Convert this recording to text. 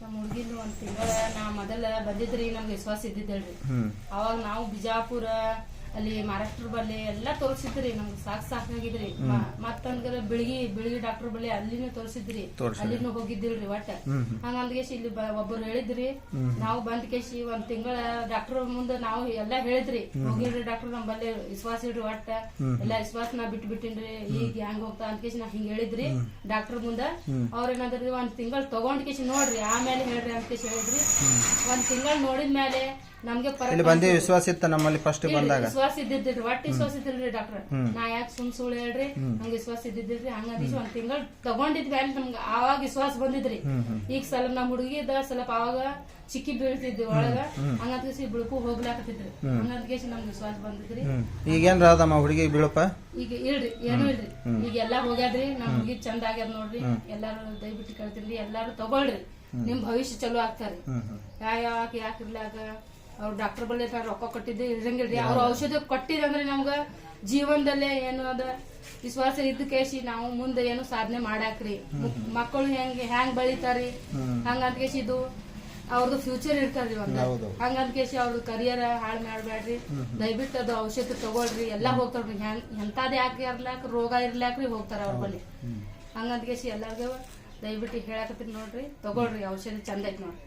ನಮ್ಮ ಹುಡುಗಿನ ಒಂದ್ ತಿಂಗಳ ನಾ ಮೊದಲ ಬಂದಿದ್ರಿ ನಮ್ಗೆ ವಿಶ್ವಾಸ ಇದ್ದಿದ್ದಲ್ರಿ. ಹ್ಮ್. ಅವಾಗ ನಾವು ಬಿಜಾಪುರ ಅಲ್ಲಿ ಮಹಾರಾಷ್ಟ್ರ ಬಲ್ಲಿ ಎಲ್ಲಾ ತೋರಿಸಿದ್ರಿ ನಮ್ಗೆ ಸಾಕ್ ಸಾಕಾಗಿದ್ರಿ. ಮತ್ತಂದ್ರ ಬೆಳಿಗ್ಗೆ ಬೆಳಿಗ್ಗೆ ಡಾಕ್ಟರ್ ಬಲ್ಲಿ ಅಲ್ಲಿನೂ ತೋರಿಸಿದ್ರಿ. ಅಲ್ಲಿನೂ ಹೋಗಿದ್ದಿಲ್ರಿ ಒಟ್ಟ. ಹಂಗಂದ್ಕೇಶಿ ಇಲ್ಲಿ ಒಬ್ಬರು ಹೇಳಿದ್ರಿ. ನಾವು ಬಂದ್ ಕೇಶಿ ಒಂದ್ ತಿಂಗಳ ಡಾಕ್ಟರ್ ಮುಂದೆ ನಾವು ಎಲ್ಲಾ ಹೇಳಿದ್ರಿ. ಹೋಗಿಲ್ರಿ ಡಾಕ್ಟರ್ ನಮ್ ಬಲ್ಲಿ ವಿಶ್ವಾಸ ಇಡ್ರಿ ಒಟ್ಟ. ಎಲ್ಲಾ ವಿಶ್ವಾಸ ನಾ ಬಿಟ್ಟು ಬಿಟ್ಟಿನ್ರಿ ಈಗ ಹೆಂಗ್ ಹೋಗ್ತಾ ಅಂತ ಕೇಶಿ ನಾ ಹಿಂಗ್ ಹೇಳಿದ್ರಿ ಡಾಕ್ಟರ್ ಮುಂದ. ಅವ್ರ ಏನಾದ್ರಿ ಒಂದ್ ತಿಂಗಳ ತಗೊಂಡ್ ಕೇಶಿ ನೋಡ್ರಿ ಆಮೇಲೆ ಹೇಳ್ರಿ ಅಂತ ಕೇಶಿ ಹೇಳಿದ್ರಿ. ಒಂದ್ ತಿಂಗಳ ನೋಡಿದ್ಮೇಲೆ ನಮ್ಗೆ ಇಲ್ಲಿ ಬಂದಿ ವಿಶ್ವಾಸ ಇತ್ತು ನಮ್ಮಲ್ಲಿ ಫಸ್ಟ್ ಬಂದಾಗ. ವಿಶ್ವಾಸ ಇದ್ದಿದ್ರಿ ಒಟ್ಟ ವಿಶ್ವಾಸ ಇದ್ದಿಲ್ರಿ ಡಾಕ್ಟರ್ ನಾ ಯಾಕೆ ಸುಮ್ ಸುಳ್ಳು ಹೇಳ್ರಿ? ನಮ್ಗೆ ವಿಶ್ವಾಸ ಇದ್ದಿದ್ದಿಲ್ರಿ ಹಂಗಂದಿಸಿ ಒಂದ್ ತಿಂಗಳು ತಗೊಂಡಿದ್ ಮೇಲೆ ನಮ್ಗೆ ಆವಾಗ ವಿಶ್ವಾಸ ಬಂದಿದ್ರಿ. ಈಗ ಸ್ವಲ್ಪ ನಮ್ ಹುಡುಗಿದ ಸ್ವಲ್ಪ ಅವಾಗ ಚಿಕ್ಕಿ ಬೀಳ್ತಿದ್ವಿ ಒಳಗ. ಹಂಗಂತ ಬಿಳುಪು ಹೋಗ್ಲಾಕತ್ತಿದ್ರಿ ಹಂಗಂದ್ಕೇಸಿ ನಮ್ಗೆ ವಿಶ್ವಾಸ ಬಂದಿದ್ರಿ. ಈಗೇನ್ ರಾದಮ್ಮ ಹುಡುಗಿ ಬೀಳಪ್ಪ? ಈಗ ಇಲ್ರಿ ಏನು ಇಲ್ರಿ. ಈಗ ಎಲ್ಲಾ ಹೋಗ್ಯಾದ್ರಿ ನಮ್ ಹುಡುಗಿ ಚಂದ ಆಗ್ಯಾದ ನೋಡ್ರಿ. ಎಲ್ಲಾರು ದಯವಿಟ್ಟು ಕೇಳ್ತೀನಿ ಎಲ್ಲಾರು ತಗೊಳ್ರಿ. ನಿಮ್ ಭವಿಷ್ಯ ಚಲೋ ಆಗ್ತಾರಿ. ಯಾವ ಯಾಕೆ ಯಾಕೆ ಇರ್ಲಾಗ ಅವ್ರ ಡಾಕ್ಟರ್ ಬಲ್ಲಿ ರೊಕ್ಕ ಕೊಟ್ಟಿದ್ದೆ ಇರಂಗಿಲ್ರಿ ಅವ್ರ ಔಷಧ ಕೊಟ್ಟಿರಂದ್ರೆ ನಮ್ಗ. ಜೀವನದಲ್ಲೇ ಏನು ಅದ? ವಿಶ್ವಾಸ ಇದ್ದ ಕೇಶಿ ನಾವು ಮುಂದೆ ಏನು ಸಾಧನೆ ಮಾಡಾಕ್ರಿ. ಮಕ್ಕಳು ಹೆಂಗ್ ಹೆಂಗ್ ಬೆಳಿತಾರಿ? ಹಂಗಂತ ಕೇಸಿ ಇದು ಅವ್ರದ್ದು ಫ್ಯೂಚರ್ ಇರ್ತಾರ್ರಿ ಒಂದ್. ಹಂಗಂತ ಕೇಸಿ ಅವ್ರದ್ದು ಕರಿಯರ್ ಹಾಳು ಮಾಡ್ಬೇಡ್ರಿ ದಯವಿಟ್ಟು ಅದು ಔಷಧ ತಗೊಳ್ರಿ. ಎಲ್ಲಾ ಹೋಗ್ತಾರ್ರಿ ಹೆಂಗ್ ಎಂತಾದ್ ಯಾಕೆ ಇರ್ಲಾಕ್ ರೋಗ ಇರ್ಲಾಕ್ರಿ ಹೋಗ್ತಾರ ಅವ್ರ ಬಳಿ. ಹಂಗಂತ ಕೇಸಿ ಎಲ್ಲಾರ್ಗು ದಯವಿಟ್ಟು ಹೇಳಾಕತ್ತೀನಿ ನೋಡ್ರಿ. ತಗೊಳ್ರಿ ಔಷಧಿ ಚಂದ ಐತಿ ನೋಡ್ರಿ.